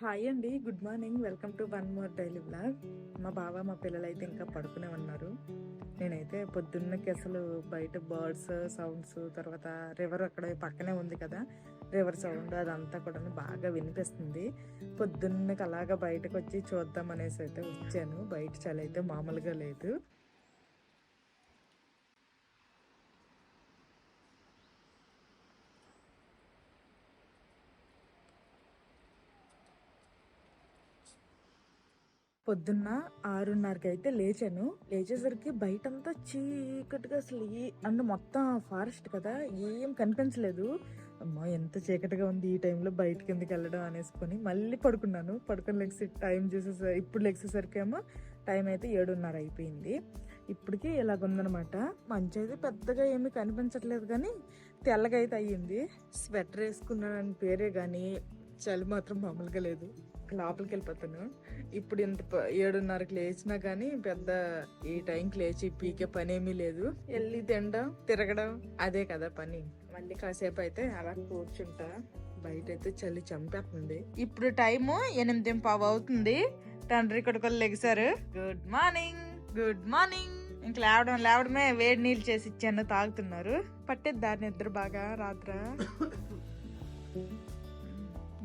Hi అండి good morning. Welcome to one more daily blog మా బావ మా పిల్లలు అయితే ఇంకా పడుకునే ఉన్నారు. నేనైతే పొద్దున్నకి అసలు బయట బర్డ్స్ సౌండ్స్ తర్వాత రివర్ అక్కడ పక్కనే ఉంది కదా రివర్ సౌండ్ అదంతా కూడా బాగా వినిపిస్తుంది. పొద్దున్నకి అలాగా బయటకు వచ్చి చూద్దాం అనేసి అయితే వచ్చాను. బయట చలి అయితే మామూలుగా లేదు. పొద్దున్న ఆరున్నరకి అయితే లేచాను. లేచేసరికి బయటంతా చీకటిగా అసలు ఈ అండ్ మొత్తం ఫారెస్ట్ కదా ఏం కనిపించలేదు. అమ్మా ఎంత చీకటిగా ఉంది ఈ టైంలో బయటకి ఎందుకు వెళ్ళడం అనేసుకొని మళ్ళీ పడుకున్నాను. పడుకుని లెగ్స్ టైం చూసేసరి ఇప్పుడు లెగ్సేసరికి ఏమో టైం అయితే ఏడున్నర అయిపోయింది ఇప్పటికి ఇలాగుందనమాట. మంచి అయితే పెద్దగా ఏమీ కనిపించట్లేదు కానీ తెల్లగా అయితే అయ్యింది. స్వెటర్ వేసుకున్నానని పేరే కానీ చలి మాత్రం మామూలుగా లేదు. లోపలికి వెళ్ళిపోతాను ఇప్పుడు ఇంత ప- ఏడున్నరకి లేచినా కానీ పెద్ద ఈ టైంకి లేచి పీకే పని ఏమీ లేదు. వెళ్ళి తినడం తిరగడం అదే కదా పని. మళ్ళీ కాసేపు అయితే అలా కూర్చుంటా. బయట అయితే చలి చంపేస్తుంది ఇప్పుడు టైము ఎనిమిది పావు అవుతుంది. తండ్రి కొడుకులు లెగిసారు. Good morning good morning. ఇంక లేవడం లేవడమే వేడి నీళ్ళు చేసి ఇచ్చాను తాగుతున్నారు. పట్టేద్దారు దాని నిద్ర బాగా రాత్ర?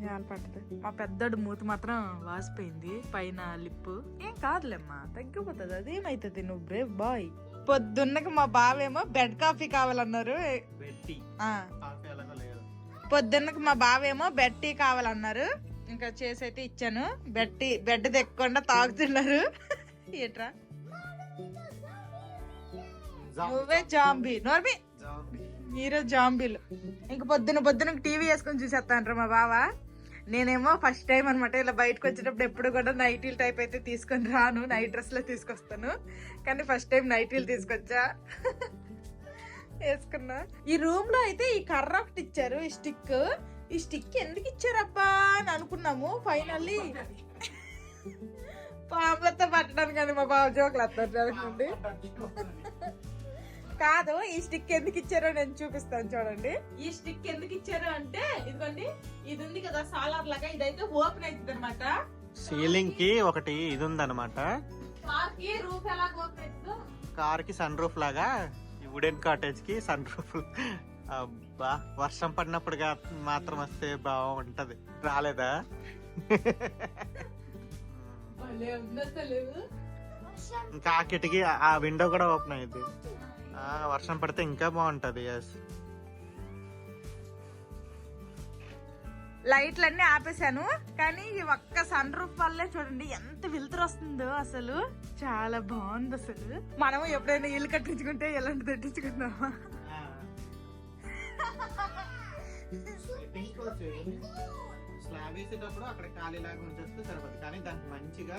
యాలు పట్టదు మా పెద్దోడు మూతి మాత్రం వాసిపోయింది. పైన లిప్పు ఏం కాదులేమ్మా తగ్గిపోతుంది. అదేమైతుంది నువ్వు బ్రేవ్ బాయ్. పొద్దున్నకి మా బావేమో బెడ్ కాఫీ కావాలన్నారు. పొద్దున్నకి మా బావేమో బెడ్ టీ కావాలన్నారు. ఇంకా చేసి అయితే ఇచ్చాను. బెడ్ టీ బెడ్ తెక్కకుండా తాగుతున్నారు. ఏట్రా? నువ్వే జాంబీ. నోర్మి. మీరే జాంబీలు. ఇంక పొద్దున పొద్దున టీవీ వేసుకొని చూసేస్తాను మా బావ. నేనేమో ఫస్ట్ టైం అనమాట ఇలా బయటకు వచ్చేటప్పుడు ఎప్పుడు కూడా నైటీలు టైప్ అయితే తీసుకొని రాను నైట్ డ్రెస్లో తీసుకొస్తాను. కానీ ఫస్ట్ టైం నైటీలు తీసుకొచ్చా? వేసుకున్నా. ఈ రూమ్లో అయితే ఈ కర్ర ఒకటి ఇచ్చారు ఈ స్టిక్ ఈ స్టిక్ ఎందుకు ఇచ్చారబ్బా అని అనుకున్నాము. ఫైనల్లీ పాములతో పట్టడానికి కానీ మా బాబు జోకులు అత్తారు అనుకోండి కాదు ఈ స్టిక్ ఎందుకు ఇచ్చారో నేను చూపిస్తాను చూడండి. ఈ స్టిక్ ఎందుకు ఇచ్చారు అంటే ఇదిగోండి ఇది ఉంది కదా సాలార్ లాగా ఇదైతే ఓపెన్ అవుతుంది అనమాట సీలింగ్కి ఒకటి ఇది ఉందన్నమాట కార్కి రూఫ్ ఎలా ఓపెన్ అవుతుందో కార్కి సన్ రూఫ్ లాగా ఈ వుడెన్ కాటేజ్కి సన్ రూఫ్ అబ్బా వర్షం పడినప్పుడు గా- మాత్రం వస్తే బాగుంటది. రాలేదా? ఇంకా ఆ కిటికీ ఆ విండో కూడా ఓపెన్ అయింది. వర్షం పడితే ఇంకా బాగుంటది ఎస్ లైట్లన్నీ ఆపేశాను కానీ ఈ ఒక్క సన్ రూఫ్ వల్లే చూడండి ఎంత వెలుతురు వస్తుందో అసలు. చాలా బాగుంది అసలు. మనం ఎప్పుడైనా ఇల్లు కట్టించుకుంటే ఎలాంటి పెట్టించుకుందామా స్లాబ్ వేసేటప్పుడు అక్కడ ఖాళీ లాగా ఉంచేస్తే సరిపోతుంది కానీ దానికి మంచిగా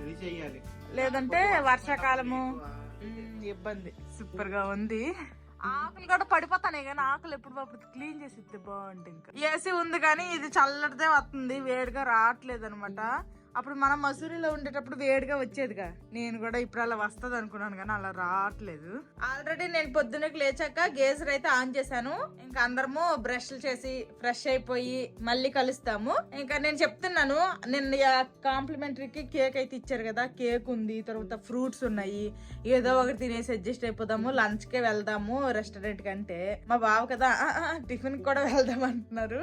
ఇది చెయ్యాలి లేదంటే వర్షాకాలము. ఇబ్బంది. సూపర్గా ఉంది. ఆకులు కూడా పడిపోతాయి కానీ ఆకులు ఎప్పుడు అప్పుడు క్లీన్ చేసి ఇస్తే బాగుంటుంది ఇంకా. ఏసీ ఉంది కానీ ఇది చల్లటిదే వస్తుంది వేడిగా రావట్లేదు అనమాట అప్పుడు మనం మసూరిలో ఉండేటప్పుడు వేడిగా వచ్చేదిగా. నేను కూడా ఇప్పుడు అలా వస్తుంది అనుకున్నాను కానీ అలా రావట్లేదు. ఆల్రెడీ నేను పొద్దున్నకి లేచాక గేజర్ అయితే ఆన్ చేశాను. ఇంకా అందరము బ్రష్లు చేసి ఫ్రెష్ అయిపోయి మళ్ళీ కలుస్తాము. ఇంకా నేను చెప్తున్నాను నిన్న కాంప్లిమెంటరీకి కేక్ అయితే ఇచ్చారు కదా కేక్ ఉంది తర్వాత ఫ్రూట్స్ ఉన్నాయి. ఏదో ఒకటి తినేసి అడ్జస్ట్ అయిపోదాము లంచ్కే వెళ్దాము రెస్టారెంట్ కంటే. మా బావ కదా టిఫిన్ కూడా వెళ్దాం అంటున్నారు.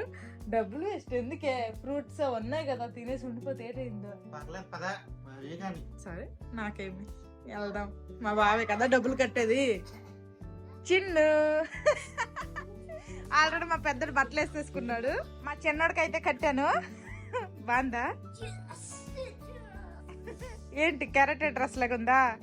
డబ్బులు వేస్ట్. ఎందుకే? ఫ్రూట్స్ ఉన్నాయి కదా తినేసి ఉండిపోతే ఏంటో పర్లేదు పదా అదే కానీ. సరే నాకేమి. వెళ్దాం. మా బావే కదా డబ్బులు కట్టేది. చిన్ను. ఆల్రెడీ మా పెద్దడు బట్టలు వేసేసుకున్నాడు. మా చిన్నోడికి అయితే కట్టాను. బాందా ఏంటి కెరటే డ్రెస్ లాగా ఉందా?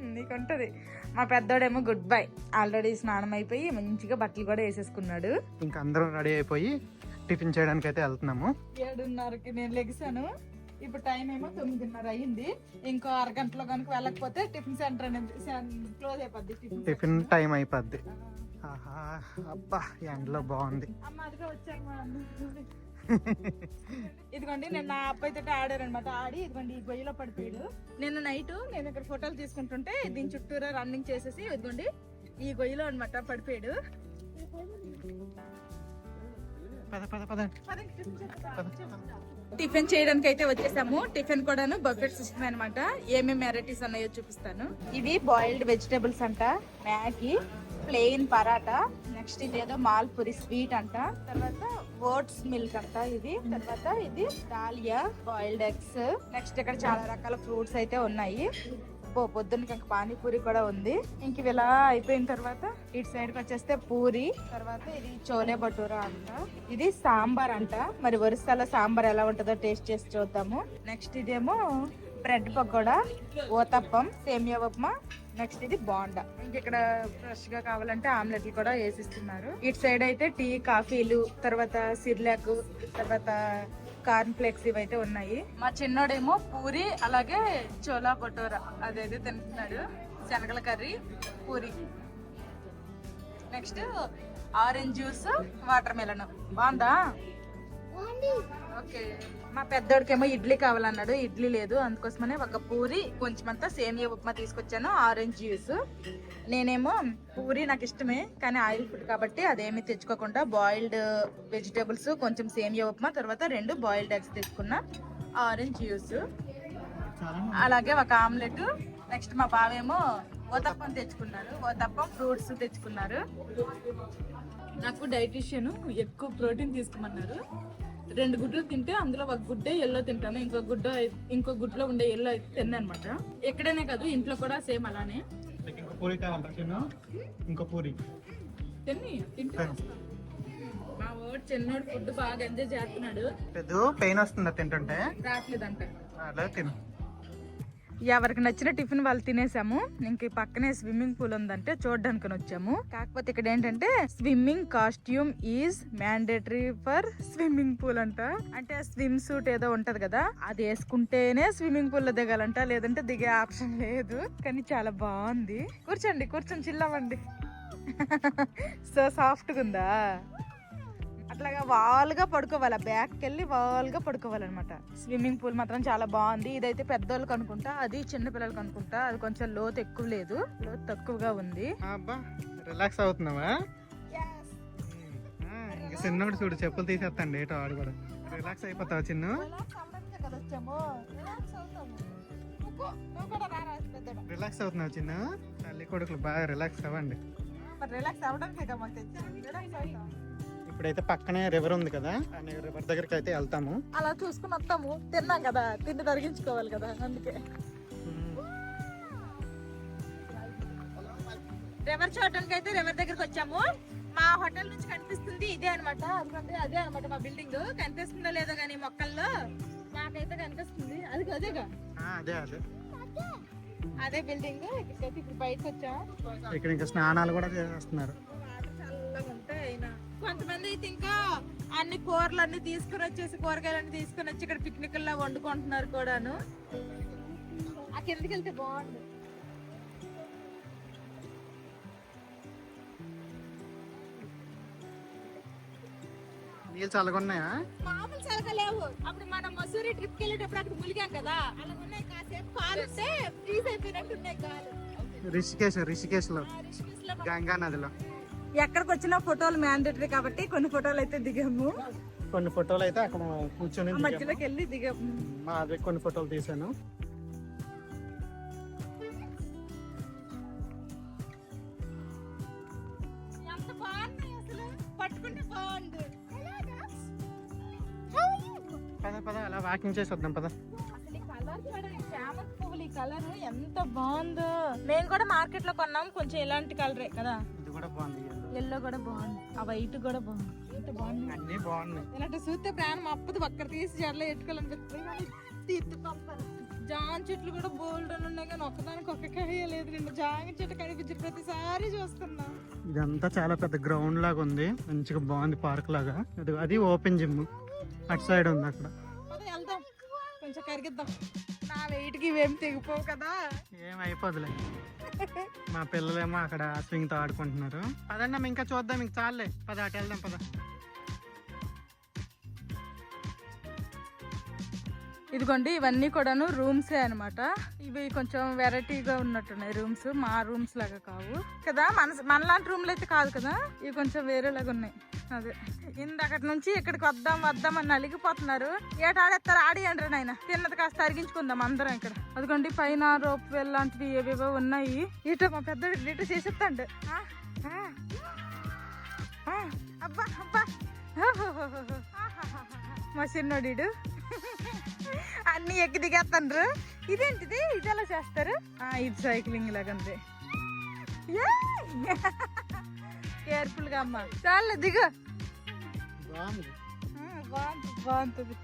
నీకు ఉంటది. మా పెద్దోడేమో గుడ్ బై. ఆల్రెడీ స్నానం అయిపోయి మంచిగా బట్టలు కూడా వేసేసుకున్నాడు. ఇంకా అందరం రెడీ అయిపోయి టిఫిన్ చేయడానికి అయితే వెళ్తున్నాము. ఏడున్నరకి నేను లెగిసాను. ఇప్పుడు టైం ఏమో తొమ్మిదిన్నర అయ్యింది ఇంకో అరగంటలో కనుక వెళ్ళకపోతే టిఫిన్ సెంటర్ అనేది క్లోజ్ అయిపోద్ది టిఫిన్ టైం అయిపోద్ది. ఆహా అబ్బా ఎండలో బాగుంది. అమ్మ అదిగా వచ్చారు. ఇదిగోండి నేను నా అబ్బాయి తోటి ఆడారు అనమాట ఆడి ఇదిగోండి ఈ గొయ్యిలో పడిపోయాడు. నిన్న నైట్ నేను ఇక్కడ ఫోటోలు తీసుకుంటుంటే దీని చుట్టూరా రన్నింగ్ చేసేసి ఇదిగోండి ఈ గొయ్యిలో అనమాట పడిపోయాడు. టిఫిన్ చేయడానికి అయితే వచ్చేసాము. టిఫిన్ కూడాను బఫెట్ సిస్టమ్ అనమాట ఏమేమి వెరైటీస్ ఉన్నాయో చూపిస్తాను. ఇవి బాయిల్డ్ వెజిటేబుల్స్ అంట మ్యాగీ ప్లెయిన్ పరాటా నెక్స్ట్ ఇది ఏదో మాల్పూరి స్వీట్ అంట. తర్వాత ఓట్స్ మిల్క్ అంట ఇది. తర్వాత ఇది డాలియా బాయిల్డ్ ఎగ్స్. నెక్స్ట్ ఇక్కడ చాలా రకాల ఫ్రూట్స్ అయితే ఉన్నాయి. పో పొద్దున్నకి ఇంకా పానీపూరి కూడా ఉంది. ఇంక ఇవి ఇలా అయిపోయిన తర్వాత ఇటు సైడ్కి వచ్చేస్తే పూరి తర్వాత ఇది చోలే భటూరా అంట. ఇది సాంబార్ అంట. మరి ఒరిస్సాలో సాంబార్ ఎలా ఉంటుందో టేస్ట్ చేసి చూద్దాము. నెక్స్ట్ ఇదేమో బ్రెడ్ పకోడా ఓతప్పం సేమియా ఉప్మా. నెక్స్ట్ ఇది బాండా. ఇంక ఇక్కడ ఫ్రెష్గా కావాలంటే ఆమ్లెట్లు కూడా వేసిస్తున్నారు. ఇటు సైడ్ అయితే టీ కాఫీలు తర్వాత సిర్లాక్ తర్వాత కార్న్ ఫ్లేక్స్ ఇవైతే ఉన్నాయి. మా చిన్నోడేమో పూరి అలాగే చోలా భటోరా అదేదో తింటున్నాడు. శనగల curry puri. Next orange juice watermelon బాగుందా? ఓకే. మా పెద్దోడికేమో ఇడ్లీ కావాలన్నాడు ఇడ్లీ లేదు. అందుకోసమనే ఒక పూరి కొంచెం అంతా సేమియా ఉప్మా తీసుకొచ్చాను ఆరెంజ్ జ్యూస్. నేనేమో పూరి నాకు ఇష్టమే కానీ ఆయిల్ ఫుడ్ కాబట్టి అదేమీ తెచ్చుకోకుండా బాయిల్డ్ వెజిటేబుల్స్ కొంచెం సేమియా ఉప్మా తర్వాత రెండు బాయిల్డ్ ఎగ్స్ తెచ్చుకున్నా ఆరెంజ్ జ్యూస్. అలాగే ఒక ఆమ్లెట్. నెక్స్ట్ మా బావేమో ఓతప్పం తెచ్చుకున్నారు. ఓతప్పం ఫ్రూట్స్ తెచ్చుకున్నారు. నాకు డైటీషియన్ ఎక్కువ ప్రోటీన్ తీసుకోమన్నారు. రెండు గుడ్లు తింటే అందులో ఒక గుడ్డే ఎల్లో తింటాను. ఇంకో గుడ్డ ఇంకో గుడ్లో ఉండే ఎల్లో అయితే తిన్నాను అనమాట ఎక్కడనే కాదు ఇంట్లో కూడా సేమ్ అలానే. ఇంకో పూరి ఇంకో పూరి. తిని తింటే. మా చిన్నోడు ఫుడ్ బాగా ఎంజాయ్ చేస్తున్నాడు. పెద్ద పెయిన్ వస్తుందా తింటుంటే? రావట్లేదంట. అలా తిను. ఎవరికి నచ్చిన టిఫిన్ వాళ్ళు తినేసాము. ఇంక ఈ పక్కనే స్విమ్మింగ్ పూల్ ఉందంటే చూడడానికి వచ్చాము. కాకపోతే ఇక్కడ ఏంటంటే swimming costume is mandatory for swimming pool అంట. అంటే స్విమ్ సూట్ ఏదో ఉంటది కదా అది వేసుకుంటేనే స్విమ్మింగ్ పూల్లో దిగాలంట లేదంటే దిగే ఆప్షన్ లేదు. కానీ చాలా బాగుంది. కూర్చోండి కూర్చొని చిల్లవండి. సో సాఫ్ట్గా ఉందా అట్లాగా వాల్గా పడుకోవాలి. బ్యాక్కి వెళ్ళి వాల్గా పడుకోవాలన్నమాట. స్విమ్మింగ్ పూల్ మాత్రం చాలా బాగుంది. ఇదైతే పెద్దోళ్ళకి అనుకుంటా అది చిన్న పిల్లలకి అనుకుంటా అది కొంచెం లోతు ఎక్కువ లేదు. లోతు తక్కువగా ఉంది. రిలాక్స్ అవుతున్నావా? చిన్నోడు చూడు చెప్పులు తీసేస్తాండి ఏటో ఆడు కూడా. రిలాక్స్ అయిపోతావా చిన్ను? రిలాక్స్ అవుతున్నావు చిన్న? తల్లి కొడుకులు బాగా రిలాక్స్ అవ్వండి. రిలాక్స్ అవుతాం. ఇప్పుడైతే పక్కనే రివర్ ఉంది కదా ఆ రివర్ దగ్గరికి అయితే వెళ్తాము. అలా చూసుకుని వస్తాము. తిన్నాం కదా తిండి తరిగించుకోవాలి కదా అందుకే. రివర్ చూడడానికి అయితే రివర్ దగ్గరికి వచ్చాము. మా హోటల్ నుంచి కనిపిస్తుంది ఇదే అనమాట అదిగోండి అదే అనమాట మా బిల్డింగ్ కనిపిస్తుందో లేదో కానీ మొక్కల్లో నాకైతే కనిపిస్తుంది. అది అదేగా? ఆ, అదే అదే. అదే బిల్డింగ్ ఇక్కడికైతే ఇప్పుడు బయటకు వచ్చాము ఇక్కడ ఇంకా స్నానాలు కూడా చేస్తున్నారు. వాటర్ చల్లగా ఉంటాయి అయినా. కొంతమంది అయితే ఇంకా అన్ని కూరలు అన్ని తీసుకుని వచ్చేసి కూరగాయలు అన్ని తీసుకుని వచ్చి ఇక్కడ పిక్నిక్ లా వండుకుంటున్నారు కూడాను. ఆ కిందకి వెళ్తే బాగుండు. నీళ్ళు చల్లగా ఉన్నాయా మామూలు చల్లగా లేవు. అప్పుడు మనం మసూరి ట్రిప్కి వెళ్ళేటప్పుడు అక్కడ ములిగాం కదా. అలా ఉన్నాయి కాసేపు. కాలు ఫ్రీజ్ అయిపోయినట్టు ఉన్నాయి కాలు. రిషికేశ్ రిషికేశ్లో గంగా నదిలో. ఎక్కడికి వచ్చినా ఫోటోలు మ్యాండేటరీ కాబట్టి కొన్ని ఫోటోలు అయితే దిగాము. కొన్ని ఫోటోలు అయితే అక్కడ కూర్చొని. మధ్యలోకి వెళ్ళి దిగాము. మా అదే కొన్ని ఫోటోలు తీసాను పద పద అలా వాకింగ్ చేసి వద్దాం పద. కలర్ చూడండి చామంతి పువ్వులు ఈ కలర్ ఎంత బాగుందో. మేము కూడా మార్కెట్లో కొన్నాం కొంచెం ఇలాంటి కలరే కదా. ఇది కూడా బాగుంది. ఎల్లో కూడా బాగుంది. ఆ వైట్ కూడా బాగుంది. ఎంత బాగుంది? అన్నీ బాగున్నాయి. ఇలాంటి చూస్తే ప్రాణం అప్పది. ఒక్కడ తీసి జడలో ఎట్టుకోవాలనిపిస్తుంది కానీ తీర్తి పంపాలి జాన్ చెట్లు కూడా బోల్డ్ అని ఉన్నాయి కానీ ఒక్కదానికి ఒక్క కాయ లేదు. నిన్న జామ చెట్టు కనిపించిన ప్రతిసారి చూస్తున్నా. ఇదంతా చాలా పెద్ద గ్రౌండ్ లాగా ఉంది. మంచిగా బాగుంది పార్క్ లాగా. అది అది ఓపెన్ జిమ్ అటు సైడ్ ఉంది అక్కడ. వెళ్దాం. కొంచెం కరిగిద్దాం. ఆ వెయిట్కి ఇవేం తెగిపోవు కదా. ఏం అయిపోదులే మా పిల్లలేమో అక్కడ స్వింగ్తో ఆడుకుంటున్నారు. పదండి ఇంకా చూద్దాం ఇంక చాలే పద అటు వెళ్దాం పద. ఇదిగోండి ఇవన్నీ కూడాను రూమ్సే అనమాట ఇవి కొంచెం వెరైటీగా ఉన్నట్టున్నాయి రూమ్స్ మా రూమ్స్ లాగా కావు. కదా మన మనలాంటి రూమ్లు అయితే కాదు కదా? ఇవి కొంచెం వేరేలాగా ఉన్నాయి. అదే. ఇందకటి నుంచి ఇక్కడికి వద్దాం వద్దాం అని నలిగిపోతున్నారు. ఏటాడేస్తారు ఆడియండ్రి నాయన? తిన్నది కాస్త అరిగించుకుందాం అందరం ఇక్కడ. అదిగోండి పైన రోప్ వెల్ లాంటివి ఏవేవో ఉన్నాయి. ఇటు మా పెద్ద ఇటు చేసేస్తాండు. అబ్బా అబ్బా. మా చిన్నోడు అన్ని ఎక్కి దిగేస్తాండ్రు. ఇదేంటిది? ఇది ఎలా చేస్తారు? ఆ, ఇది సైక్లింగ్ లాగంది. కేర్ఫుల్గా అమ్మా. చాలు దిగు. బాగుంటుంది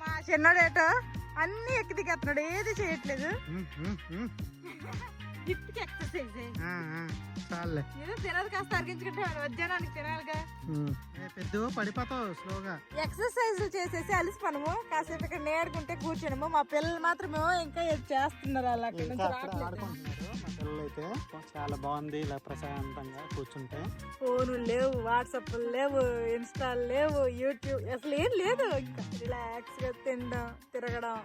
మా చిన్నోడేటో అన్ని ఎక్కి దిగేస్తున్నాడు. ఏది చేయట్లేదు. హిప్కి ఎక్సర్సైజ్ చాలే ఏదో తినదు కాస్త అరిగించుకుంటే మధ్యాహ్నానికి తినాలిగా. పెద్ద పడిపోతావు స్లోగా. ఎక్సర్సైజ్ చేసేసి అలసిపోనము. కాసేపు ఇక్కడ నేడుకుంటే కూర్చోడము మా పిల్లలు మాత్రమే ఇంకా చేస్తున్నారు అలా అయితే చాలా బాగుంది ఇలా ప్రశాంతంగా కూర్చుంటే. ఫోన్లు లేవు వాట్సాప్ లేవు ఇన్స్టా లేవు యూట్యూబ్ అసలు ఏం లేదు. ఇంకా రిలాక్స్గా తినడం తిరగడం.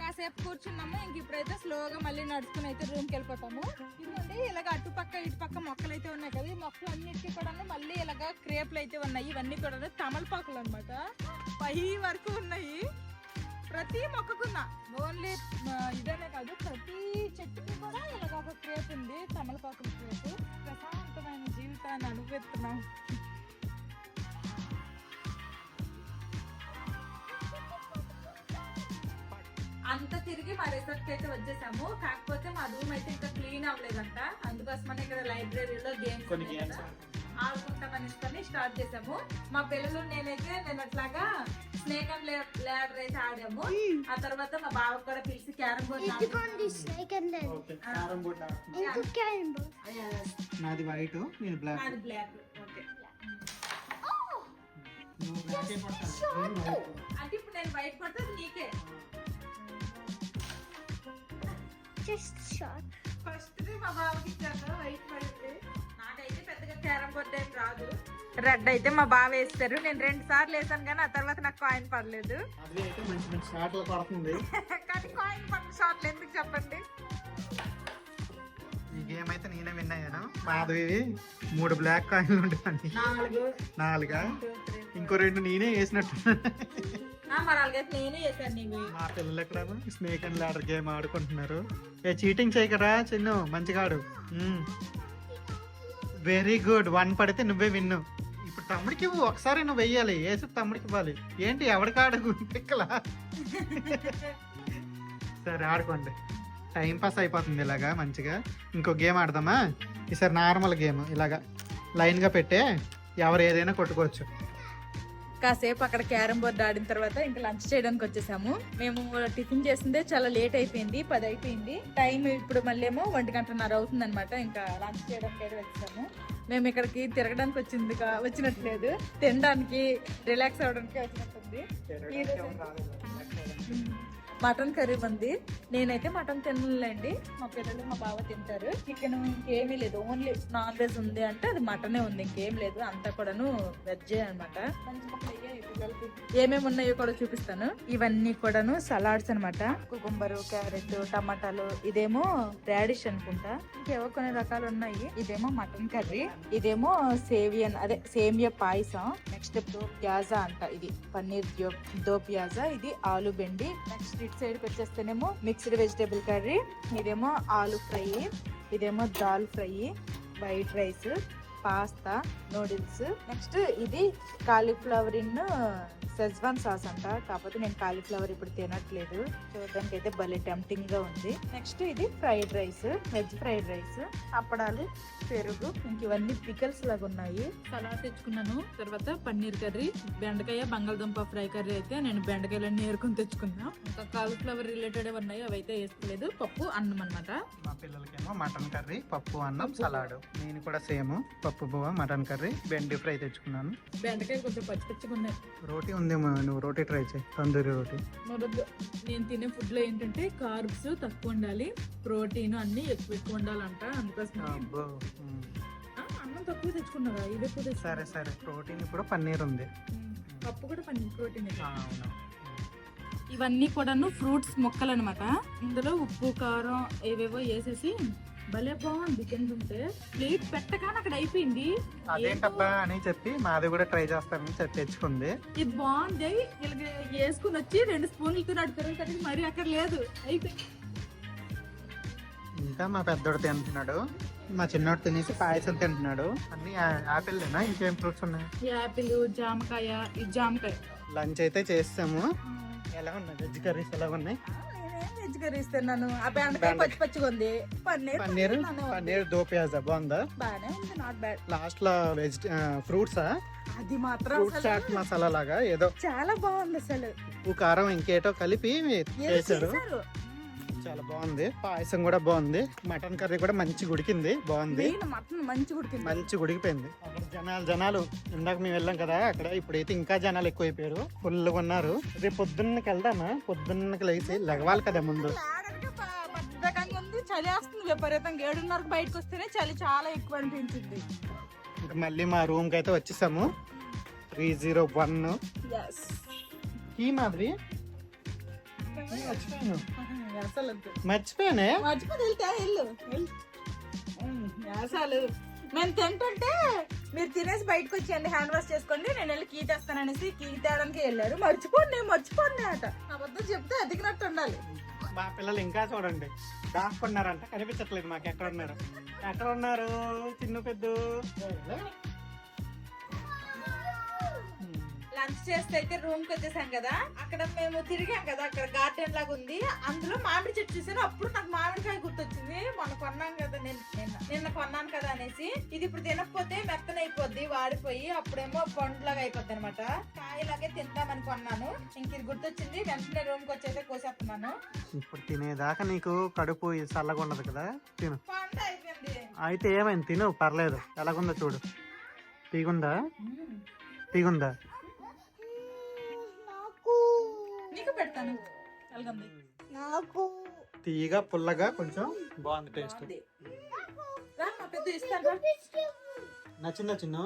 కాసేపు కూర్చున్నాము. ఇంక ఇప్పుడైతే స్లోగా మళ్ళీ నడుచుకుని అయితే రూమ్కి వెళ్ళిపోతాము. ఇదిగోండి ఇలాగ అటుపక్క ఇటుపక్క మొక్కలు అయితే ఉన్నాయి కదా. ఈ మొక్కలు అన్నిటికీ కూడా మళ్ళీ ఇలాగ క్రేప్లు అయితే ఉన్నాయి. ఇవన్నీ కూడా తమలపాకులు అన్నమాట. పై వరకు ఉన్నాయి. ప్రతి మొక్కకున్న ఓన్లీ ఇదనే కాదు ప్రతి చెట్టుకి కూడా ఇలాగ ఒక క్రేప్ ఉంది తమలపాకుల క్రేపు. ప్రశాంతమైన జీవితాన్ని అనుభవిస్తున్నాం. అంత తిరిగి మా రిసార్ట్ అయితే వచ్చేసాము. కాకపోతే మా రూమ్ అయితే ఇంకా క్లీన్ అవ్వలేదంట. అందుకోసమని ఇక్కడ లైబ్రరీలో గేమ్స్ ఆడుకుంటామని ఇష్టమని స్టార్ట్ చేసాము. మా పిల్లలు నేనైతే నేను అట్లాగా స్నేక్ అండ్ ల్యాడర్ అయితే ఆడాము. ఆ తర్వాత మా బావ కూడా పిలిచి carrom board snake and board నాది వైట్ నేను బ్లాక్. అది బ్లాక్. ఓకే. White. అంటే ఇప్పుడు నేను బయట అది నీకే. జస్ట్ షార్ట్ ఫస్ట్ మా బావకి ఇచ్చాక వైట్ పడింది నాకైతే పెద్దగా క్యారం బోర్డ్ ఏం రాదు. రెడ్ అయితే మా బావ వేస్తారు. నేను రెండు సార్లు వేసాను కానీ ఆ తర్వాత నాకు కాయిన్ పడలేదు. అది అయితే మంచి మంచి షాట్లు పడుతుంది కానీ కాయిన్ పడిన షాట్లు ఎందుకు చెప్పండి? ఈ గేమ్ అయితే నేనే విన్ అయ్యాను. మాధవి మూడు బ్లాక్ కాయిన్లు ఉండేవండి నాలుగు. నాలుగా? ఇంకో రెండు నేనే వేసినట్టు మరి మా పిల్లలు ఎక్కడ? స్నేక్ అండ్ లాడర్ గేమ్ ఆడుకుంటున్నారు. ఏ చీటింగ్ చేయకరా చిన్ను మంచిగా ఆడు వెరీ గుడ్ వన్ పడితే నువ్వే విన్ను. ఇప్పుడు తమ్ముడికి ఇవ్వు ఒకసారి నువ్వు వెయ్యాలి. వేసి తమ్ముడికి ఇవ్వాలి. ఏంటి ఎవరికి ఆడకు? పిక్కలా? సరే ఆడుకోండి. టైం పాస్ అయిపోతుంది ఇలాగా మంచిగా. ఇంకో గేమ్ ఆడదామా? ఈసారి నార్మల్ గేమ్ ఇలాగా. లైన్గా పెట్టే ఎవరు ఏదైనా కొట్టుకోవచ్చు. కాసేపు అక్కడ క్యారం బోర్డ్ ఆడిన తర్వాత ఇంకా లంచ్ చేయడానికి వచ్చేసాము. మేము టిఫిన్ చేసిందే చాలా లేట్ అయిపోయింది పది అయిపోయింది. టైం ఇప్పుడు మళ్ళీ ఏమో ఒంటి గంటన్నర అవుతుంది అనమాట ఇంకా లంచ్ చేయడానికి అయితే వచ్చాము. మేము ఇక్కడికి తిరగడానికి వచ్చింది వచ్చినట్లేదు. తినడానికి రిలాక్స్ అవ్వడానికి వచ్చినట్టుంది. మటన్ కర్రీ ఉంది. నేనైతే మటన్ తినలేండి మా పిల్లలు మా బావ తింటారు. చికెన్ ఇంకేమీ లేదు. ఓన్లీ నాన్ వెజ్ ఉంది అంటే అది మటనే ఉంది. ఇంకేం లేదు. అంతా కూడాను వెజ్జే అనమాట ఏమేమి ఉన్నాయో కూడా చూపిస్తాను. ఇవన్నీ కూడాను సలాడ్స్ అనమాట కుకుంబరు క్యారెట్ టమాటాలు ఇదేమో రాడిష్ అనుకుంటా. ఇంకేవో కొన్ని రకాలు ఉన్నాయి. ఇదేమో మటన్ కర్రీ. ఇదేమో సేవియన్ అదే సేమియా పాయసం. నెక్స్ట్ దో ప్యాజా అంట ఇది. పన్నీర్ దో- దో ప్యాజా. ఇది ఆలు బెండి. నెక్స్ట్ ఇటు సైడ్కి వచ్చేస్తేనేమో మిక్స్డ్ వెజిటేబుల్ కర్రీ ఇదేమో ఆలు ఫ్రై ఇదేమో dal fry white rice pasta noodles. Next ఇది కాలీఫ్లవర్ ఇన్ సెజ్వాన్ సాస్ అంట. కాకపోతే నేను కాలీఫ్లవర్ ఇప్పుడు తినట్లేదు. చూడడానికి అయితే భలే టెంప్టింగ్గా ఉంది. నెక్స్ట్ ఇది fried rice veg fried rice. అప్పడాలు పెరుగు ఇంక ఇవన్నీ పికల్స్ లాగా ఉన్నాయి. సలాడ్ తెచ్చుకున్నాను. తర్వాత పన్నీర్ కర్రీ బెండకాయ బంగాళదుంప ఫ్రై కర్రీ అయితే నేను బెండకాయలన్నీ ఏరుకొని తెచ్చుకున్నా. ఇంకా కాలీఫ్లవర్ రిలేటెడ్ ఉన్నాయి అవి అయితే వేసుకోలేదు. పప్పు అన్నం అనమాట మా పిల్లలకేమో మటన్ కర్రీ పప్పు అన్నం సలాడ్. నేను కూడా సేమ్ పప్పు బువ్వ మటన్ కర్రీ బెండి ఫ్రై తెచ్చుకున్నాను. బెండకాయ కొంచెం పచ్చి పచ్చిగా ఉన్నాయి. రోటీ ఉందేమో నువ్వు రోటీ ట్రై చేయి తందూరి రోటీ. మొదలు నేను తినే ఫుడ్లో ఏంటంటే కార్బ్స్ తక్కువ ఉండాలి ప్రోటీన్ అన్ని ఎక్కువ ఎక్కువ ఉండాలంట అందుకోసం. అన్నం తక్కువ తెచ్చుకున్నారా ఇది ఎక్కువ సరే సరే ప్రోటీన్ ఇప్పుడు పన్నీర్ ఉంది. పప్పు కూడా పన్నీర్ ప్రోటీన్ అవును? ఇవన్నీ కూడాను ఫ్రూట్స్ మొక్కలు అనమాట ఇందులో ఉప్పు కారం ఏవేవో వేసేసి భలే బాగుంది తింటుంటే ప్లేట్ పెట్టగానే అక్కడ అయిపోయింది. అదేంటబ్బా అని చెప్పి మాది కూడా ట్రై చేస్తానని చెప్పి తెచ్చుకుంది. ఇది బాగుంది. వీళ్ళకి వేసుకుని వచ్చి రెండు స్పూన్లు తిన్నాడు పెరుగుతుంది మరి అక్కడ లేదు అయిపోయింది ఇంకా మా పెద్దోడు తింటున్నాడు. మా చిన్నోడు తినేసి పాయసం తింటున్నాడు. అన్ని యాపిల్ ఇంకేం ఫ్రూట్స్ ఉన్నాయి? యాపిల్ జామకాయ ఇది జామకాయ. లంచ్ అయితే చేస్తాము. ఎలా ఉన్నాయి? వెజ్ కర్రీస్ ఎలా ఉన్నాయి? వెజ్ కర్రీ ఇస్తున్నాను ఆ బెండకాయ. పచ్చి పచ్చిగా ఉంది. పన్నీర్ పన్నీర్. పన్నీర్ దో పియాజా బాగుందా? బాగానే ఉంది నాట్ బ్యాడ్ లాస్ట్లో వెజ్ ఫ్రూట్సా అది మాత్రం ఫ్రూట్ చాట్ మసాలా లాగా ఏదో. చాలా బాగుంది అసలు. కారం ఇంకేటో కలిపి చేశారు. చాలా బాగుంది. పాయసం కూడా బాగుంది. మటన్ కర్రీ కూడా మంచి ఉడికింది. బాగుంది. మటన్ మంచి ఉడికింది. మంచి ఉడికిపోయింది. అక్కడ జనాలు జనాలు ఇందాక మేము వెళ్ళాం కదా అక్కడ ఇప్పుడైతే ఇంకా జనాలు ఎక్కువైపోయారు. ఫుల్గా ఉన్నారు రేపు పొద్దున్నకి వెళ్దామా? పొద్దున్నకి లేచి లెగవాలి కదా ముందు. చలి వస్తుంది విపరీతంగా. ఏడున్నరకు బయటకు వస్తేనే చలి చాలా ఎక్కువ అనిపించింది. ఇంకా మళ్ళీ మా రూమ్కి అయితే వచ్చేసాము. Three zero one. ఈ మాదిరి. అసలు మర్చిపోయానే? మర్చిపోయి వెళ్తే వెళ్ళు అసలు మేము తింటుంటే మీరు తినేసి బయటకు వచ్చేయండి హ్యాండ్ వాష్ చేసుకోండి నేను వెళ్ళి కీ తెస్తాననేసి కీ తేడానికి వెళ్ళారు. మర్చిపోండి మర్చిపోండి అట అబద్ధం చెప్తే అదిగినట్టు ఉండాలి. మా పిల్లలు ఇంకా చూడండి. దాక్కున్నారంట. కనిపించట్లేదు మాకు. ఎక్కడ ఉన్నారు ఎక్కడ ఉన్నారు చిన్న పెద్ద లంచ్ చేస్తే అయితే రూమ్కి వచ్చేసాం కదా. అక్కడ మేము తిరిగాం కదా అక్కడ గార్డెన్ లాగా ఉంది. అందులో మామిడి చెట్టు చూసాను అప్పుడు నాకు మామిడికాయ గుర్తొచ్చింది. మొన్న కొన్నాం కదా నేను నిన్న నిన్న కొన్నాను కదా అనేసి. ఇది ఇప్పుడు తినకపోతే మెత్తనైపోద్ది వాడిపోయి అప్పుడేమో పండులాగా అయిపోద్ది అనమాట కాయలాగే తిందామని కొన్నాను. ఇంక ఇది గుర్తొచ్చింది వెంటనే రూమ్కి వచ్చేస్తే కోసేస్తున్నాను. ఇప్పుడు తినేదాకా నీకు కడుపు చల్లగా ఉండదు కదా తిను. అయితే ఏమైంది? తిను పర్లేదు. ఎలాగుందో చూడు. తీగుందా? తీగుందా? నీకు పెడతాను. ఎలాగుంది నాకు. తీయగా పుల్లగా కొంచెం బాగుంది టేస్ట్ బాగుంది. రా మా పెద్ద ఇస్తాను. నచ్చిందా చిన్న?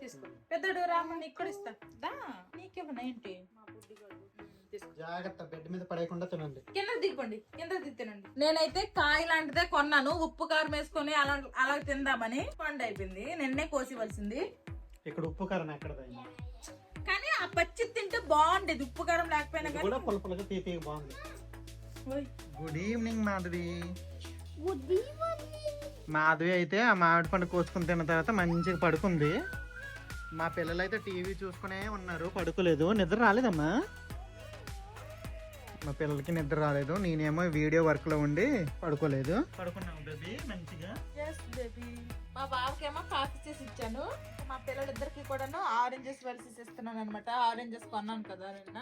తీసుకో. పెద్దడు రామ నీకు కూడా ఇస్తా. దా నీకేమన్నా ఏంటి? తీసుకో. జాగ్రత్త బెడ్ మీద పడేయకుండా తినండి. కింద దిగిపోండి. కింద దిగి తినండి. నేనైతే కాయ లాంటిదే కొన్నాను. ఉప్పు కారం వేసుకొని అలా అలా తిందామని. పండు అయిపోయింది. నిన్నే కోసివలసింది. ఇక్కడ ఉప్పు కారం ఎక్కడ పచ్చి తింటే బాగుండేది. ఉప్పు కారం లేకపోయినా ఇది కూడా బాగుంది. ఓయ్. గుడ్ ఈవినింగ్ మాధవి మాధవి అయితే ఆ మామిడి పండు కోసుకుని తిన్న తర్వాత మంచిగా పడుకుంది. మా పిల్లలు అయితే టీవీ చూసుకునే ఉన్నారు. పడుకోలేదు. నిద్ర రాలేదమ్మా? మా పిల్లలకి నిద్ర రాలేదు. నేనేమో వీడియో వర్క్లో ఉండి పడుకోలేదు. పడుకున్నావు బేబీ. మంచిగా. మా బావకేమో కాఫీ చేసి ఇచ్చాను. మా పిల్లలిద్దరికి కూడాను ఆరెంజెస్ వలిసి ఇస్తున్నాను అనమాట ఆరెంజెస్ కొన్నాను కదా నిన్న.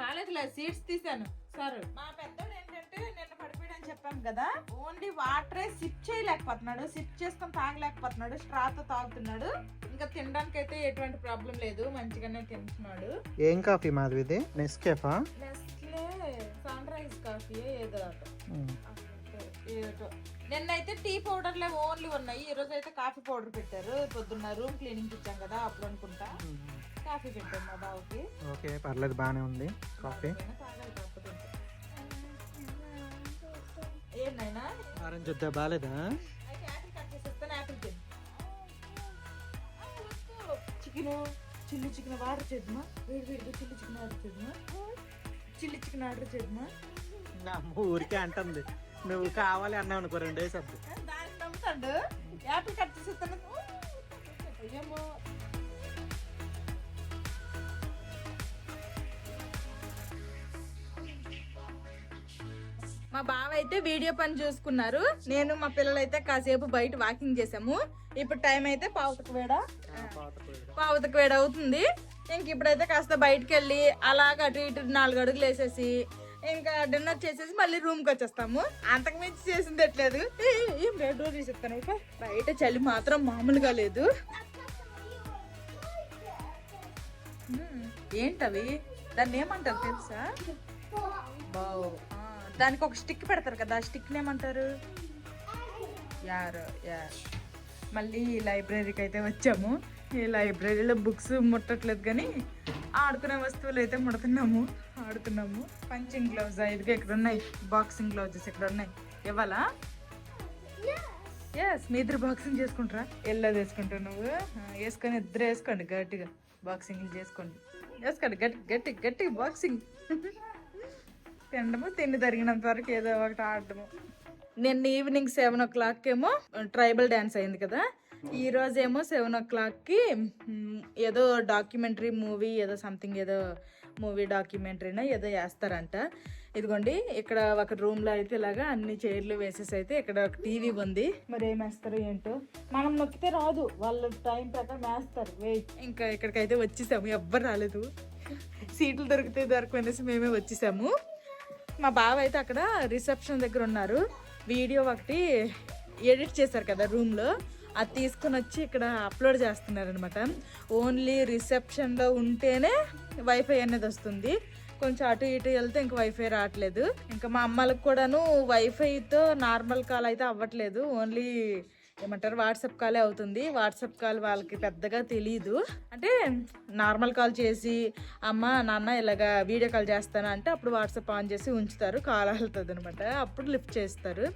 కాలేదులే సీడ్స్ తీసాను సరే మా పెద్దోడు ఏంటంటే నిన్న పడిపోయాడని చెప్పాను కదా. ఓన్లీ వాటరే సిప్ చేయలేకపోతున్నాడు. సిప్ చేసుకొని తాగలేకపోతున్నాడు. స్ట్రాతో తాగుతున్నాడు. ఇంకా తినడానికి అయితే ఎటువంటి ప్రాబ్లం లేదు. మంచిగానే తింటున్నాడు. ఏం కాఫీ మాధవి ఇది నెస్కేఫా నెస్ట్లే సన్ రైజ్ కాఫీ ఏదో. నిన్నైతే టీ పౌడర్లే ఓన్లీ ఉన్నాయి. ఈ రోజు అయితే కాఫీ పౌడర్ పెట్టారు. పొద్దున్న రూమ్ క్లీనింగ్ ఇచ్చాం కదా అప్పుడు అనుకుంటా. కాఫీ పెట్టాం మా బావకి ఓకే పర్లేదు బాగానే ఉంది కాఫీ. అయినా తాగాలి తప్పదు ఇంకా. ఏం నాయనా? ఆరెంజ్ వద్దా? బాగాలేదా యాపిల్ కట్ చేసేస్తాను యాపిల్ తిను చికెన్ చిల్లీ చికెన్ ఆర్డర్ చేద్దామా? వేడి వేడిగా చిల్లీ చికెన్ ఆర్డర్ చేద్దామా? చిల్లీ చికెన్ ఆర్డర్ చేద్దామా? ఊరికే అంటుంది. నువ్వు కావాలి అన్నావు అనుకో రెండు వేసద్దు దానికి నమ్ముతాడు. యాపిల్ కట్ చేసేస్తాను ఏమో మా బావ అయితే వీడియో పని చూసుకున్నారు. నేను మా పిల్లలు అయితే కాసేపు బయట వాకింగ్ చేసాము. ఇప్పుడు టైం అయితే పావుతకు వేడ. పావుతకు వేడ అవుతుంది. ఇంక ఇప్పుడైతే కాస్త బయటకు వెళ్ళి అలాగ అటు ఇటు నాలుగు అడుగులు వేసేసి ఇంకా డిన్నర్ చేసేసి మళ్ళీ రూమ్కి వచ్చేస్తాము. అంతకు మించి చేసింది ఎట్లేదు. ఏం బెడ్ డోర్ తీసేస్తాను బయట చలి మాత్రం మామూలుగా లేదు. ఏంటవి? దాన్ని ఏమంటారు తెలుసా? బావు. దానికి ఒక స్టిక్ పెడతారు కదా ఆ స్టిక్ ఏమంటారు? యార్ యార్. మళ్ళీ లైబ్రరీకి అయితే వచ్చాము. ఈ లైబ్రరీలో బుక్స్ ముట్టట్లేదు కానీ ఆడుకునే వస్తువులు అయితే ముడుతున్నాము. ఆడుతున్నాము. పంచింగ్ గ్లౌజ్ ఇదిగా ఇక్కడ ఉన్నాయి బాక్సింగ్ గ్లౌజెస్ ఇక్కడ ఉన్నాయి ఇవ్వాలా? ఎస్ మీ ఇద్దరు బాక్సింగ్ చేసుకుంటారా? ఎల్లో వేసుకుంటావు నువ్వు. వేసుకొని ఇద్దరు వేసుకోండి గట్టిగా. బాక్సింగ్ చేసుకోండి. వేసుకోండి గట్టి గట్టి గట్టి బాక్సింగ్ తినడము తిండి తరిగినంత వరకు ఏదో ఒకటి ఆడడము. నిన్న ఈవినింగ్ సెవెన్ ఓ క్లాక్ ఏమో ట్రైబల్ డ్యాన్స్ అయింది కదా. ఈ రోజు ఏమో సెవెన్ ఓ క్లాక్కి ఏదో డాక్యుమెంటరీ మూవీ ఏదో సంథింగ్ ఏదో మూవీ డాక్యుమెంటరీనా ఏదో వేస్తారంట ఇదిగోండి ఇక్కడ ఒక రూమ్లో అయితే ఇలాగా అన్ని చైర్లు వేసేసి అయితే ఇక్కడ ఒక టీవీ ఉంది. మరి ఏం వేస్తారో ఏంటో? మనం నొక్కితే రాదు వాళ్ళు టైం ప్రకారం వేస్తారు. వెయిట్. ఇంకా ఇక్కడికైతే వచ్చేసాము ఎవ్వరు రాలేదు. సీట్లు దొరికితే దొరకనేసి మేమే వచ్చేసాము. మా బావ అయితే అక్కడ రిసెప్షన్ దగ్గర ఉన్నారు. వీడియో ఒకటి ఎడిట్ చేశారు కదా రూమ్లో. అది తీసుకొని వచ్చి ఇక్కడ అప్లోడ్ చేస్తున్నారనమాట ఓన్లీ రిసెప్షన్లో ఉంటేనే వైఫై అనేది వస్తుంది. కొంచెం అటు ఇటు వెళ్తే ఇంక వైఫై రావట్లేదు. ఇంకా మా అమ్మలకు కూడాను వైఫైతో నార్మల్ కాల్ అయితే అవ్వట్లేదు. ఓన్లీ ఏమంటారు వాట్సాప్ కాలే అవుతుంది. వాట్సాప్ కాల్ వాళ్ళకి పెద్దగా తెలియదు అంటే నార్మల్ కాల్ చేసి అమ్మ నాన్న ఇలాగా వీడియో కాల్ చేస్తాను? అంటే అప్పుడు వాట్సాప్ ఆన్ చేసి ఉంచుతారు. కాల్ వెళ్తుంది అనమాట అప్పుడు లిఫ్ట్ చేస్తారు.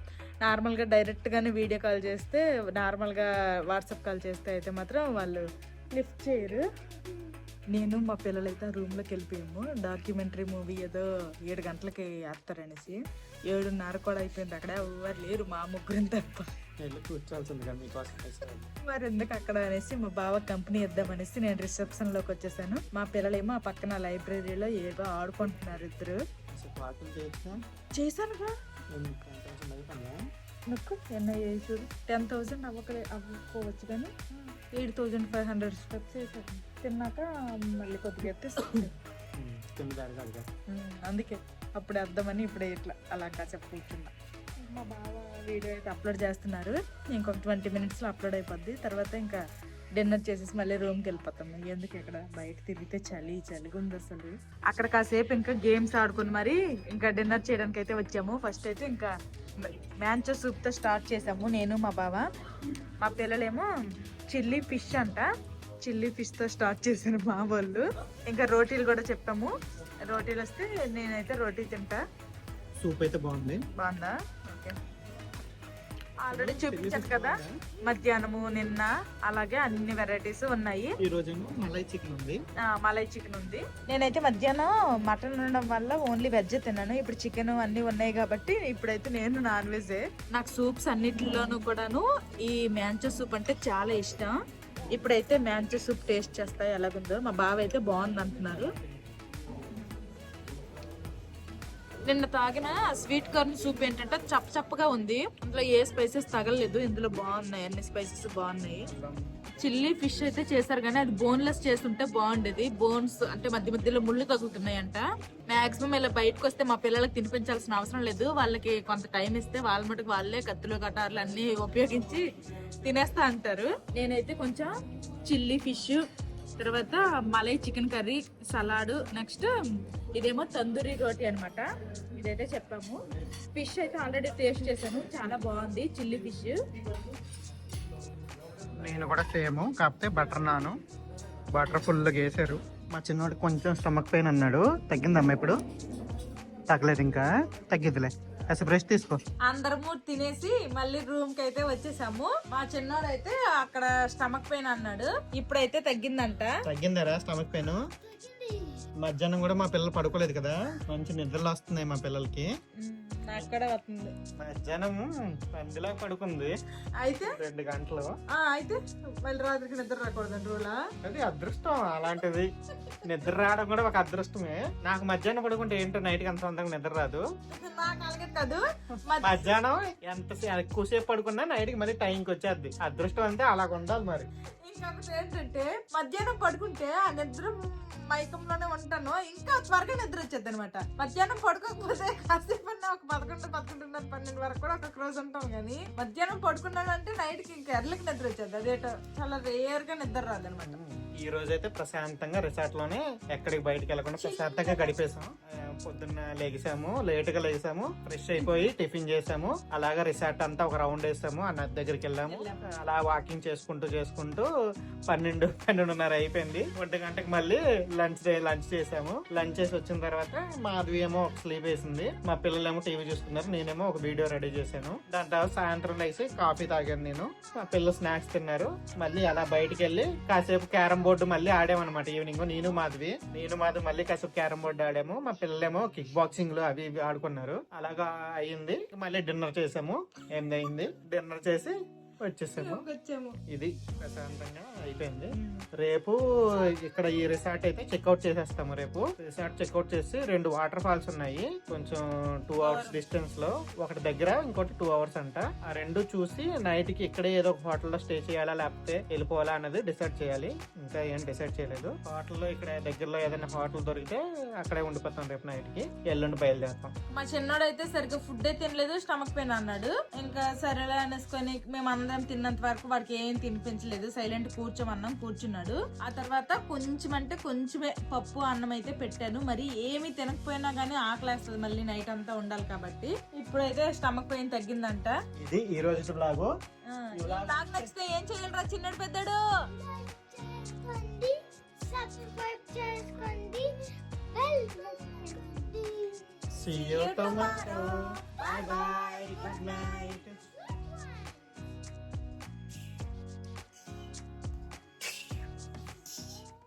నార్మల్గా డైరెక్ట్గానే వీడియో కాల్ చేస్తే నార్మల్గా వాట్సాప్ కాల్ చేస్తే అయితే మాత్రం వాళ్ళు లిఫ్ట్ చేయరు. నేను మా పిల్లలైతే రూమ్లోకి వెళ్ళిపోయాము. డాక్యుమెంటరీ మూవీ ఏదో ఏడు గంటలకి వేస్తారనేసి ఏడున్నర కూడా అయిపోయింది. అక్కడ ఎవరు లేరు మా ముగ్గురిని తప్ప. మరి ఎందుకు అక్కడ అనేసి మా బావ కంపెనీ ఇద్దామనేసి నేను రిసెప్షన్లోకి వచ్చేసాను. మా పిల్లలేమో ఆ పక్కన లైబ్రరీలో ఏదో ఆడుకుంటున్నారు ఇద్దరు. చేశానుగా కదా? నాకు ఎన్నో చూడు. టెన్ థౌసండ్ అవ్వకలే అవ్వకపోవచ్చు కానీ eight thousand five hundred steps వేసాను తిన్నాక మళ్ళీ కొద్దిగా ఎత్తే ఉమ్, కింద దారి కాదు కదా. అందుకే అప్పుడు వేద్దామని ఇప్పుడే ఇట్లా అలా కాసేపు కూర్చున్నా. మా బావ వీడియో అయితే అప్లోడ్ చేస్తున్నారు. ఇంకొక ట్వంటీ మినిట్స్లో అప్లోడ్ అయిపోద్ది. తర్వాత ఇంకా డిన్నర్ చేసేసి మళ్ళీ రూమ్కి వెళ్ళిపోతాం. ఎందుకు ఇక్కడ బయట తిరిగితే చలి చలిగా ఉంది అసలు. అక్కడ కాసేపు ఇంకా గేమ్స్ ఆడుకుని మరి ఇంకా డిన్నర్ చేయడానికి అయితే వచ్చాము. ఫస్ట్ అయితే ఇంకా మ్యాంచో సూప్తో స్టార్ట్ చేసాము. నేను మా బావ మా పిల్లలేమో చిల్లీ ఫిష్ అంట. చిల్లీ ఫిష్తో స్టార్ట్ చేశాను మా వాళ్ళు. ఇంకా రోటీలు కూడా చెప్పాము. రోటీలు వస్తే నేనైతే రోటీ తింటా. సూప్ అయితే బాగుంది. బాగుందా? ఓకే. ఆల్రెడీ చూపించాను కదా మధ్యాహ్నము నిన్న అలాగే అన్ని వెరైటీస్ ఉన్నాయి. ఈ రోజేమో మలై చికెన్ ఉంది. మలై చికెన్ ఉంది. నేనైతే మధ్యాహ్నం మటన్ ఉండడం వల్ల ఓన్లీ వెజ్ తిన్నాను. ఇప్పుడు చికెన్ అన్ని ఉన్నాయి కాబట్టి ఇప్పుడైతే నేను నాన్ వెజ్. నాకు సూప్స్ అన్నిటిలోనూ కూడాను ఈ మ్యాంచో సూప్ అంటే చాలా ఇష్టం. ఇప్పుడైతే మ్యాంచో సూప్ టేస్ట్ చేస్తా ఎలాగుందో. మా బావ అయితే బాగుంది అంటున్నారు నిన్న తాగిన స్వీట్ కార్న్ సూప్ ఏంటంటే చప్ప చప్పగా ఉంది. అందులో ఏ స్పైసెస్ తగలలేదు. ఇందులో బాగున్నాయి. అన్ని స్పైసెస్ బాగున్నాయి. చిల్లీ ఫిష్ అయితే చేశారు కానీ అది బోన్లెస్ చేస్తుంటే బాగుండేది. బోన్స్ అంటే మధ్య మధ్యలో ముళ్ళు తగులుతున్నాయంట. మాక్సిమం ఇలా బయటకు వస్తే మా పిల్లలకి తినిపించాల్సిన అవసరం లేదు. వాళ్ళకి కొంత టైం ఇస్తే వాళ్ళ మటుకు వాళ్ళే కత్తులు కటార్లు అన్ని ఉపయోగించి తినేస్తా అంటారు. నేనైతే కొంచెం చిల్లీ ఫిష్ తర్వాత malai chicken curry salad next ఇదేమో తందూరి రోటీ అనమాట ఇదైతే చెప్పాము. ఫిష్ అయితే ఆల్రెడీ టేస్ట్ చేశాను. చాలా బాగుంది చిల్లీ ఫిష్. నేను కూడా సేమ్ కాకపోతే బటర్ నాను. బటర్ ఫుల్గా వేసారు. మా చిన్నోడు కొంచెం స్టమక్ పెయిన్ అన్నాడు. తగ్గిందమ్మా ఇప్పుడు. తగ్గలేదు ఇంకా. తగ్గిద్దిలే. కాసేపు రెస్ట్ తీసుకో. అందరము తినేసి మళ్ళీ రూమ్కి అయితే వచ్చేసాము. మా చిన్నోడు అయితే అక్కడ స్టమక్ పెయిన్ అన్నాడు. ఇప్పుడైతే తగ్గిందంట. తగ్గిందరా స్టమక్ పెయిన్? మధ్యాహ్నం కూడా మా పిల్లలు పడుకోలేదు కదా. మంచి నిద్రలు వస్తున్నాయి మా పిల్లలకి. నాకు కూడా వస్తుంది మధ్యాహ్నం పందిలా పడుకుంది. అయితే? రెండు గంటలు. అయితే మళ్ళీ రాత్రికి నిద్ర రాకూడదు రూలా? అది అదృష్టం అలాంటిది. నిద్ర రావడం కూడా ఒక అదృష్టమే. నాకు మధ్యాహ్నం పడుకుంటే ఏంటో నైట్ అంత అందంగా నిద్ర రాదు. నాకు అలాగే కాదు. మధ్య- మధ్యాహ్నం ఎంత ఎక్కువసేపు పడుకున్నా నైట్కి మళ్ళీ టైంకి వచ్చేది అదృష్టం అంటే అలాగ ఉండాలి మరి. ఏంటంటే మధ్యాహ్నం పడుకుంటే ఆ నిద్ర మైకంలోనే ఉంటాను. ఇంకా త్వరగా నిద్ర వచ్చేది అనమాట మధ్యాహ్నం పడుకోకపోతే కాసేపు అన్నా ఒక పదకొండు పదకొండున్నర పన్నెండు వరకు కూడా ఒక రోజు ఉంటాం కానీ మధ్యాహ్నం పడుకున్నానంటే నైట్కి ఇంకా ఎర్లకి నిద్ర వచ్చేది. అదేటో చాలా రేర్గా నిద్ర రాదు అనమాట ఈ రోజు అయితే ప్రశాంతంగా రిసార్ట్లోనే ఎక్కడికి బయటకు వెళ్ళకుండా ప్రశాంతంగా గడిపేసాం ఆ, పొద్దున్న లేగిసాము లేట్గా లేసాము ఫ్రెష్ అయిపోయి టిఫిన్ చేసాము. అలాగా రిసార్ట్ అంతా ఒక రౌండ్ వేసాము. నది దగ్గరికి వెళ్ళాము. అలా వాకింగ్ చేసుకుంటూ చేసుకుంటూ పన్నెండు పన్నెండున్నర అయిపోయింది. ఒంటి గంటకి మళ్ళీ లంచ్ లంచ్ చేసాము. లంచ్ చేసి వచ్చిన తర్వాత మాధవి ఏమో ఒక స్లీప్ వేసింది. మా పిల్లలేమో టీవీ చూసుకున్నారు. నేనేమో ఒక వీడియో రెడీ చేశాను. దాని తర్వాత సాయంత్రం లేసి కాఫీ తాగాను నేను. మా పిల్లలు స్నాక్స్ తిన్నారు. మళ్ళీ అలా బయటికి వెళ్ళి కాసేపు క్యారం బోర్డు మళ్ళీ ఆడామన్నమాట ఈవినింగ్. నేను మాధవి నేను మాధవి మళ్ళీ కాసేపు క్యారం బోర్డు ఆడాము. మా పిల్లలేమో కిక్ బాక్సింగ్లో అవి ఇవి ఆడుకున్నారు. అలాగా అయ్యింది మళ్ళీ డిన్నర్ చేసాము. ఏంది అయింది? డిన్నర్ చేసి వచ్చేసాము. వచ్చాము ఇది ప్రశాంతంగా అయిపోయింది. రేపు ఇక్కడ ఈ రిసార్ట్ అయితే చెక్అవుట్ చేసేస్తాము రేపు. రిసార్ట్ చెక్అవుట్ చేసి రెండు వాటర్ ఫాల్స్ ఉన్నాయి. కొంచెం టూ అవర్స్ డిస్టెన్స్లో. ఒకటి దగ్గర ఇంకోటి టూ అవర్స్ అంట. ఆ రెండు చూసి నైట్కి ఇక్కడే ఏదో ఒక హోటల్లో స్టే చేయాలా లేకపోతే వెళ్ళిపోవాలా అన్నది డిసైడ్ చేయాలి. ఇంకా ఏం డిసైడ్ చేయలేదు. హోటల్లో ఇక్కడ దగ్గరలో ఏదైనా హోటల్ దొరికితే అక్కడే ఉండిపోతాం రేపు నైట్కి. ఎల్లుండి బయలుదేరుతాం. మా చిన్నోడు అయితే సరిగ్గా ఫుడ్ తినలేదు స్టమక్ పెయిన్ అన్నాడు. ఇంకా సరేలే అనేసుకొని మేము అందరం తిన్నంత వరకు వాడికి ఏం తినిపించలేదు. సైలెంట్ కూర్చోమన్నాం కూర్చున్నాడు. ఆ తర్వాత కొంచెం అంటే కొంచెమే పప్పు అన్నం అయితే పెట్టాను. మరి ఏమి తినకపోయినా గానీ ఆకలేస్తుంది మళ్ళీ నైట్ అంతా ఉండాలి కాబట్టి. ఇప్పుడైతే స్టమక్ పెయిన్ తగ్గిందంట. ఇది ఈ రోజు బ్లాగు ఆ, ఈ vlog నచ్చితే ఏం చేయాలరా చిన్నడు పెద్దడు? చేసుకోండి సబ్స్క్రైబ్ చేసుకోండి బెల్ నొక్కండి. See you tomorrow. Bye bye. Good night.